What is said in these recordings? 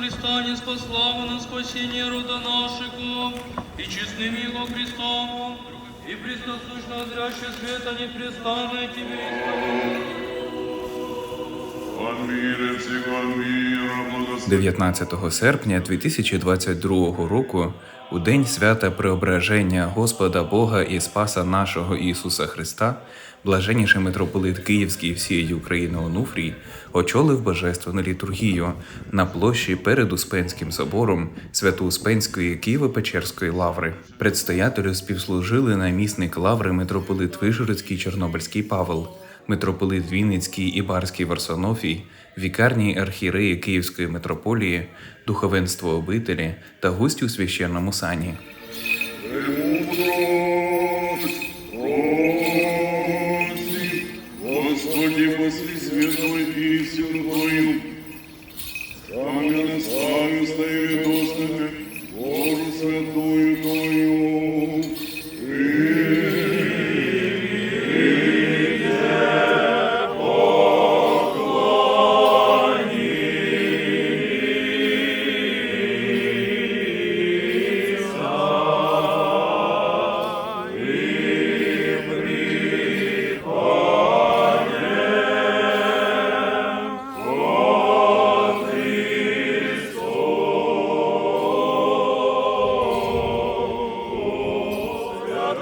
Христа не спасла на спасение рода нашего, и честным Его Христом, и пресносущно зряще света непрестанно Тебе. Мира всего мира, благослови 19 серпня 2022 року, у день свята Преображення Господа Бога і Спаса нашого Ісуса Христа, блаженніший митрополит Київський всієї України Онуфрій очолив божественну літургію на площі перед Успенським собором Свято-Успенської Києво-Печерської лаври. Предстоятелю співслужили намісник лаври митрополит Вишгородський Чорнобильський Павел митрополит Вінницький і Барський Варсонофій, вікарні архієреї Київської митрополії, духовенство обителі та гості у священному сані.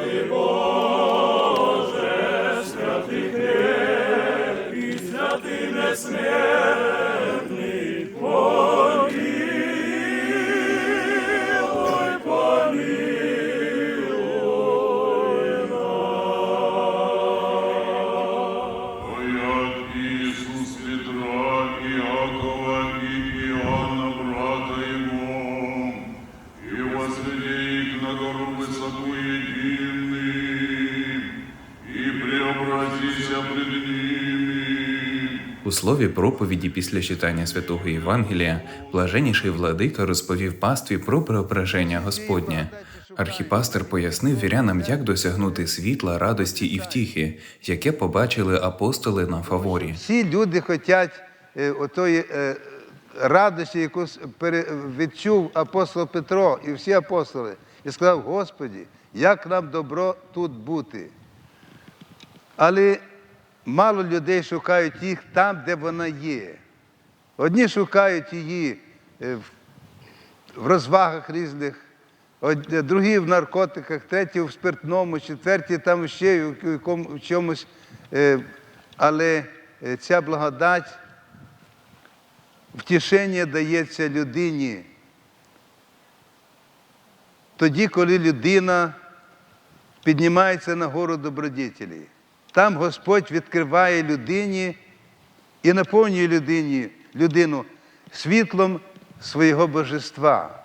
Твоя У слові проповіді після читання святого Євангелія блаженніший владика розповів пастві про преображення Господнє. Архіпастер пояснив вірянам, як досягнути світла, радості і втіхи, яке побачили апостоли на фаворі. Всі люди хочуть е, отої е, радості, яку відчув апостол Петро і всі апостоли, і сказав: Господі, як нам добро тут бути. Але мало людей шукають їх там, де вона є. Одні шукають її е, в- розвагах різних, другі в наркотиках, треті в спиртному, четверті там ще в чомусь. Е, Але е, ця благодать, втішення дається людині. Тоді, коли людина піднімається на гору добродетелі. Там Господь відкриває людині і наповнює людині, людину світлом свого божества,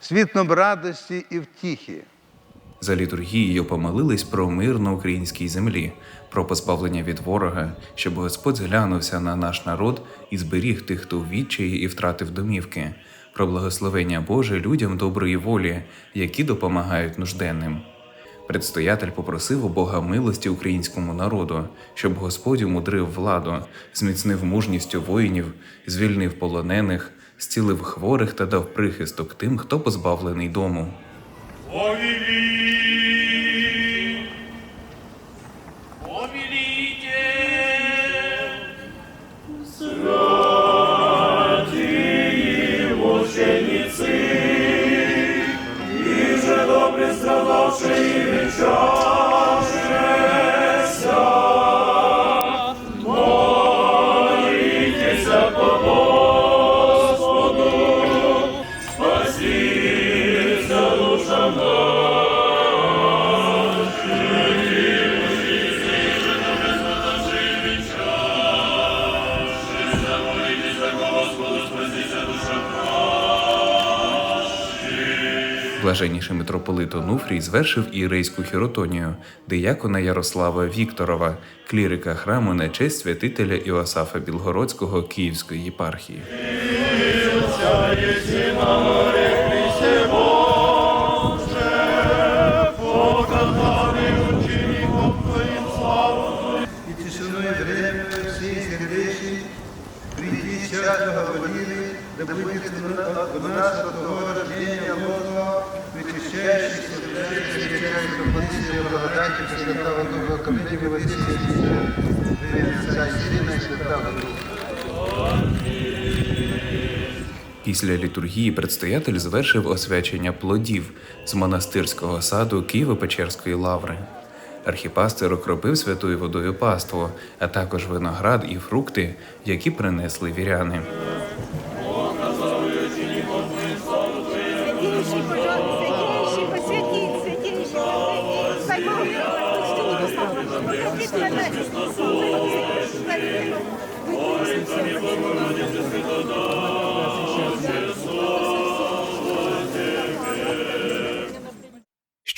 світлом радості і втіхи. За літургією помолились про мир на українській землі, про позбавлення від ворога, щоб Господь зглянувся на наш народ і зберіг тих, хто в відчаї і втратив домівки, про благословення Боже людям доброї волі, які допомагають нужденним. Предстоятель попросив у Бога милості українському народу, щоб Господь умудрив владу, зміцнив мужністю воїнів, звільнив полонених, зцілив хворих та дав прихисток тим, хто позбавлений дому. Повели, Блаженніший митрополит Онуфрій звершив ієрейську хіротонію диякона Ярослава Вікторова, клірика храму на честь святителя Іосафа Білгородського Київської єпархії. Говорили, да будет у нас от того рождения лоза, вычищающийся, встречающийся полиции благодати Пресвятого Духа, ко мне и Сына и Святого. Після літургії предстоятель завершив освячення плодів з монастирського саду Києво-Печерської лаври. Архіпастер окропив святою водою паству, а також виноград і фрукти, які принесли віряни.